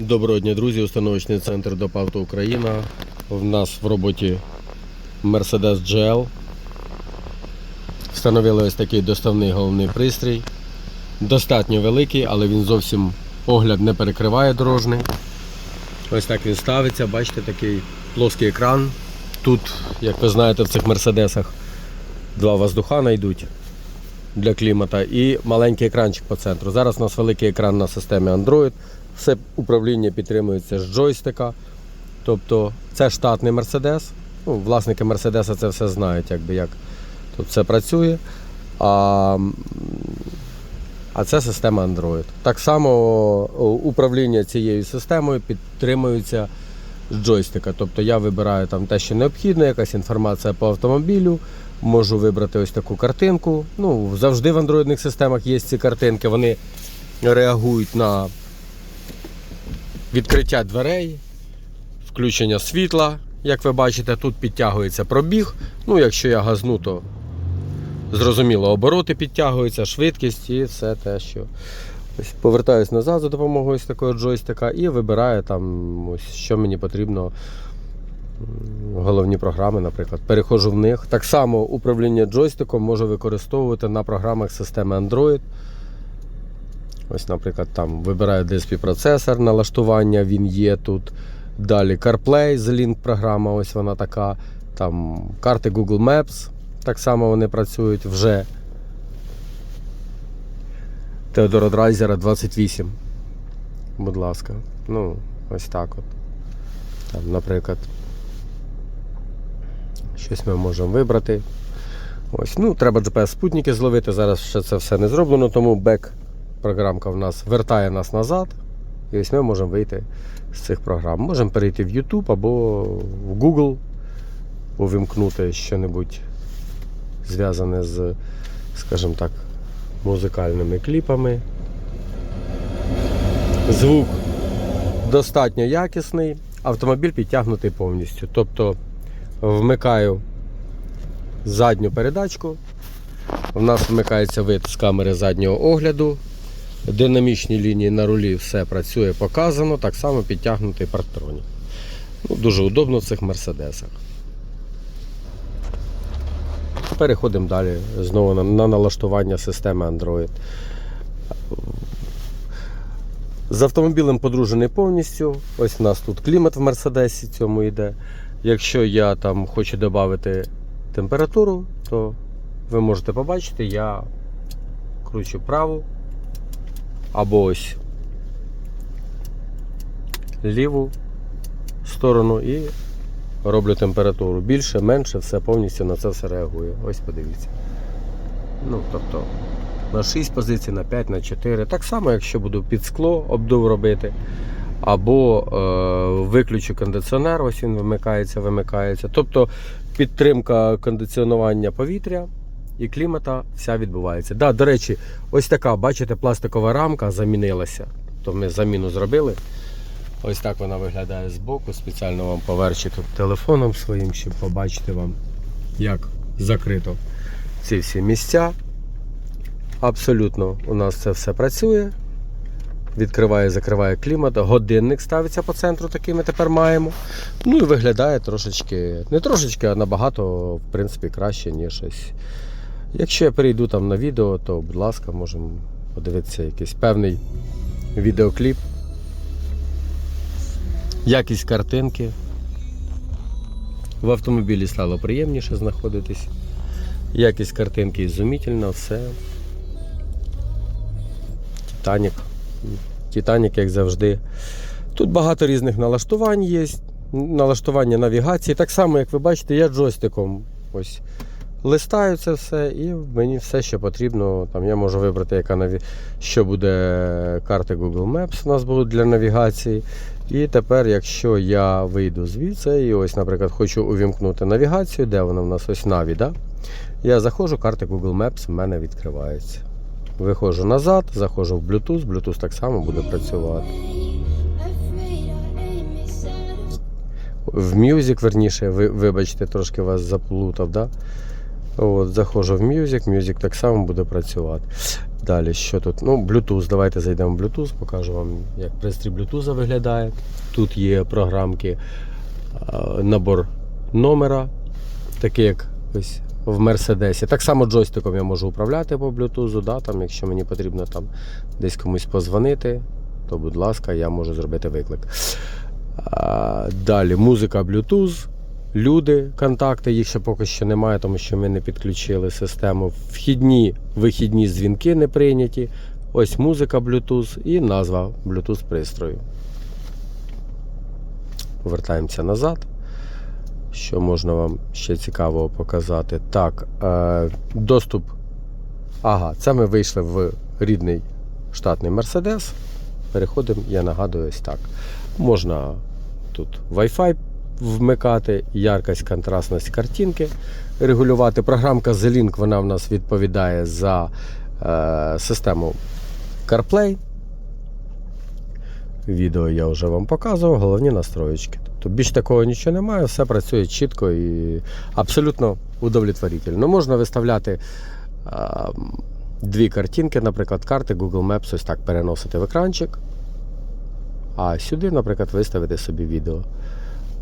Доброго дня, друзі! Установочний центр ДОПАВТО Україна. В нас в роботі Mercedes GL. Встановили ось такий доставний головний пристрій. Достатньо великий, але він зовсім огляд не перекриває дорожний. Ось так він ставиться, бачите, такий плоский екран. Тут, як ви знаєте, в цих мерседесах два воздухана йдуть для клімата і маленький екранчик по центру. Зараз у нас великий екран на системі Android. Все управління підтримується з джойстика. Тобто це штатний Мерседес. Ну, власники Мерседеса це все знають, якби, як тут все працює. А, а це система Android. Так само управління цією системою підтримується з джойстика. Тобто я вибираю там те, що необхідно, якась інформація по автомобілю. Можу вибрати ось таку картинку. Ну, завжди в андроїдних системах є ці картинки. Вони реагують на відкриття дверей, включення світла. Як ви бачите, тут підтягується пробіг. Ну, якщо я газну, то зрозуміло, обороти підтягуються, швидкість і все те, що. Ось повертаюсь назад за допомогою ось такого джойстика і вибираю там, ось, що мені потрібно. Головні програми, наприклад, переходжу в них. Так само управління джойстиком можу використовувати на програмах системи Android. Ось, наприклад, там вибираю DSP процесор, налаштування, він є тут. Далі CarPlay, The програма, ось вона така. Там карти Google Maps, так само вони працюють вже. Теодора Драйзера 28. Будь ласка. Ну, ось так от. Там, наприклад. Щось ми можемо вибрати. Ось, ну, треба GPS-спутники зловити. Зараз ще це все не зроблено, тому бек програмка в нас вертає нас назад. І ось ми можемо вийти з цих програм. Можемо перейти в YouTube або в Google, увімкнути щось зв'язане з, скажімо так, музикальними кліпами. Звук достатньо якісний, автомобіль підтягнутий повністю. Тобто вмикаю задню передачку. У нас вмикається вид з камери заднього огляду. Динамічні лінії на рулі все працює, показано, так само підтягнутий парктронік. Ну, дуже удобно в цих мерседесах. Переходимо далі знову на, на налаштування системи Android. З автомобілем подружений повністю. Ось у нас тут клімат в Мерседесі цьому йде. Якщо я там хочу додати температуру, то ви можете побачити, я кручу праву або ось ліву сторону і роблю температуру. Більше, менше, все повністю на це все реагує. Ось подивіться. Ну, тобто на 6 позицій, на 5, на 4. Так само, якщо буду під скло обдув робити. Або е, виключу кондиціонер, ось він вимикається, вимикається. Тобто підтримка кондиціонування повітря і клімата вся відбувається. Да, до речі, ось така, бачите, пластикова рамка замінилася. То ми заміну зробили. Ось так вона виглядає збоку. Спеціально вам поверчити телефоном своїм, щоб побачити вам, як закрито ці всі місця. Абсолютно у нас це все працює. Відкриває, закриває клімат. Годинник ставиться по центру, такий ми тепер маємо. Ну і виглядає трошечки, не трошечки, а набагато, в принципі, краще, ніж ось. Якщо я перейду там на відео, то, будь ласка, можемо подивитися якийсь певний відеокліп. Якість картинки. В автомобілі стало приємніше знаходитись. Якість картинки ізумітельна, все. Титанік. Титанік, як завжди. Тут багато різних налаштувань є. Налаштування навігації. Так само, як ви бачите, я джойстиком ось листаю це все, і мені все, що потрібно. Там я можу вибрати, яка наві... що буде карти Google Maps у нас будуть для навігації. І тепер, якщо я вийду звідси і ось, наприклад, хочу увімкнути навігацію, де вона в нас ось Наві, да? я заходжу, карти Google Maps в мене відкриваються. Виходжу назад, заходжу в Bluetooth, Bluetooth так само буде працювати. В Music, верніше, ви, вибачте, трошки вас заплутав, да? От, заходжу в Music, Music так само буде працювати. Далі, що тут? Ну, Bluetooth. Давайте зайдемо в Bluetooth, покажу вам, як пристрій Bluetooth виглядає. Тут є програмки, е, набор номера, такий як ось в Мерседесі. Так само джойстиком я можу управляти по Bluetooth, да, там, якщо мені потрібно там десь комусь позвонити, то, будь ласка, я можу зробити виклик. Далі музика Bluetooth. Люди, контакти, їх ще поки що немає, тому що ми не підключили систему. Вхідні, вихідні дзвінки не прийняті. Ось музика Bluetooth і назва Bluetooth пристрою. Повертаємося назад. Що можна вам ще цікавого показати? Так, е, доступ. Ага, це ми вийшли в рідний штатний Mercedes. Переходимо, я нагадую, ось так. Можна тут Wi-Fi вмикати, яркость, контрастність картинки регулювати. Програмка The-Link, вона в нас відповідає за е, систему CarPlay. Відео я вже вам показував, головні настроєчки. Тобто більш такого нічого немає, все працює чітко і абсолютно удовлетворительно. Можна виставляти е, дві картинки, наприклад, карти Google Maps, ось так переносити в екранчик. А сюди, наприклад, виставити собі відео.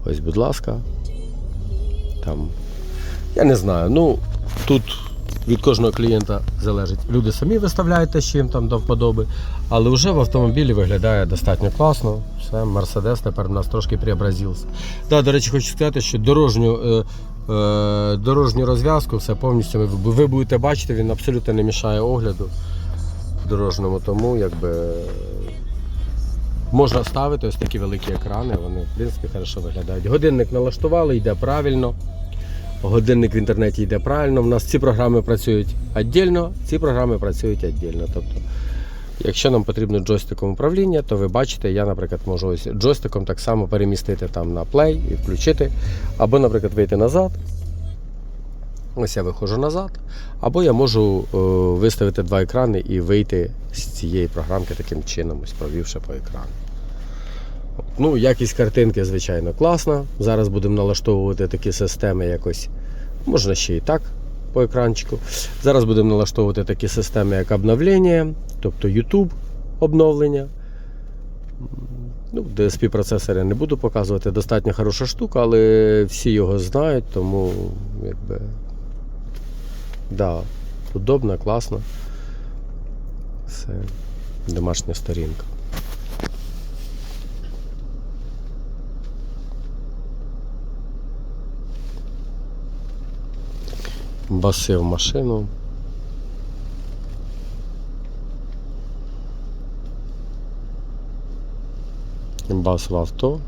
Ось, будь ласка. Там. Я не знаю. Ну, тут від кожного клієнта залежить. Люди самі виставляють те, що їм там до вподоби, але вже в автомобілі виглядає достатньо класно. Все, Мерседес тепер у нас трошки преобразився. Да, до речі, хочу сказати, що дорожню, е, е, дорожню розв'язку все повністю ви будете бачити, він абсолютно не мішає огляду дорожньому, тому якби. Можна ставити ось такі великі екрани, вони в принципі хорошо виглядають. Годинник налаштували, йде правильно. Годинник в інтернеті йде правильно. У нас ці програми працюють віддільно, ці програми працюють віддільно. Тобто, якщо нам потрібно джойстиком управління, то ви бачите, я, наприклад, можу ось джойстиком так само перемістити там на play і включити. Або, наприклад, вийти назад. Ось я виходжу назад. Або я можу е, виставити два екрани і вийти з цієї програмки таким чином, ось провівши по екрану. Ну, якість картинки, звичайно, класна. Зараз будемо налаштовувати такі системи якось. Можна ще і так по екранчику. Зараз будемо налаштовувати такі системи, як обновлення, тобто YouTube обновлення. Ну, DSP процесори не буду показувати, достатньо хороша штука, але всі його знають, тому якби. Да, удобно, класно. Все. Домашня сторінка. Баси в машину. Бас в авто.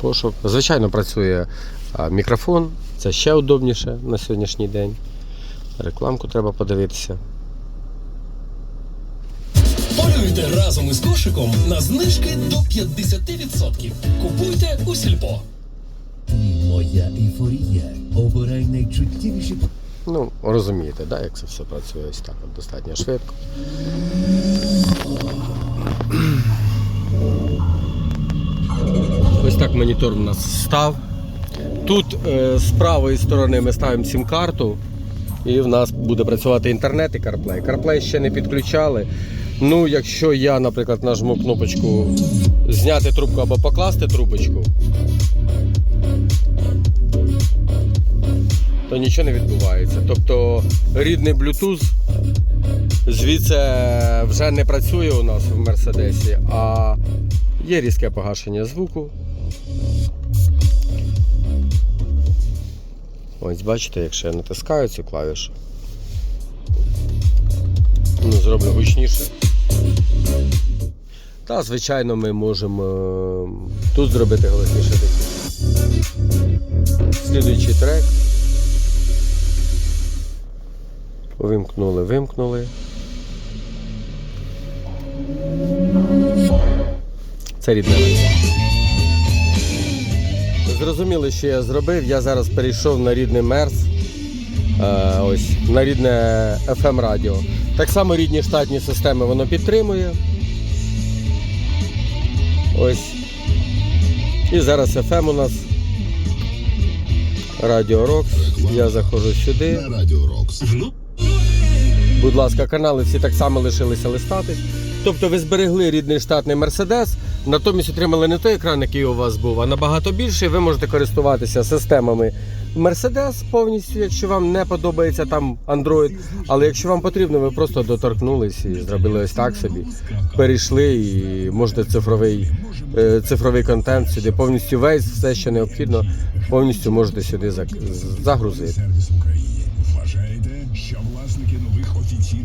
Пошук. Звичайно, працює мікрофон, це ще удобніше на сьогоднішній день. Рекламку треба подивитися. Полюйте разом із кошиком на знижки до 50%. Купуйте у сільпо. Моя ейфорія. Обирай найчуттєвіші Ну, розумієте, да, як це все працює ось так, от достатньо швидко. Ось так монітор у нас став. Тут е, з правої сторони ми ставимо сім-карту, і в нас буде працювати інтернет і CarPlay. CarPlay ще не підключали. Ну, якщо я, наприклад, нажму кнопочку зняти трубку або покласти трубочку, то нічого не відбувається. Тобто рідний Bluetooth звідси вже не працює у нас в Мерседесі, а є різке погашення звуку. Ось бачите, якщо я натискаю цю клавішу, ну, зроблю гучніше. Та, звичайно, ми можемо е, тут зробити голосніше такі. Слідуючий трек. Вимкнули, вимкнули. Це рідне. Зрозуміли, що я зробив. Я зараз перейшов на рідний Мерс. Е, ось, на рідне FM радіо. Так само рідні штатні системи воно підтримує. Ось. І зараз FM у нас. Радіо Рокс. Я заходжу сюди. Радіо Рокс. Будь ласка, канали всі так само лишилися листатись. Тобто ви зберегли рідний штатний Мерседес, натомість отримали не той екран, який у вас був, а набагато більший. Ви можете користуватися системами Мерседес повністю, якщо вам не подобається там Android. Але якщо вам потрібно, ви просто доторкнулись і зробили ось так собі. Перейшли і можете цифровий, е, цифровий контент сюди, повністю весь, все, що необхідно, повністю можете сюди загрузити. Вважаєте, що власники нових офіційних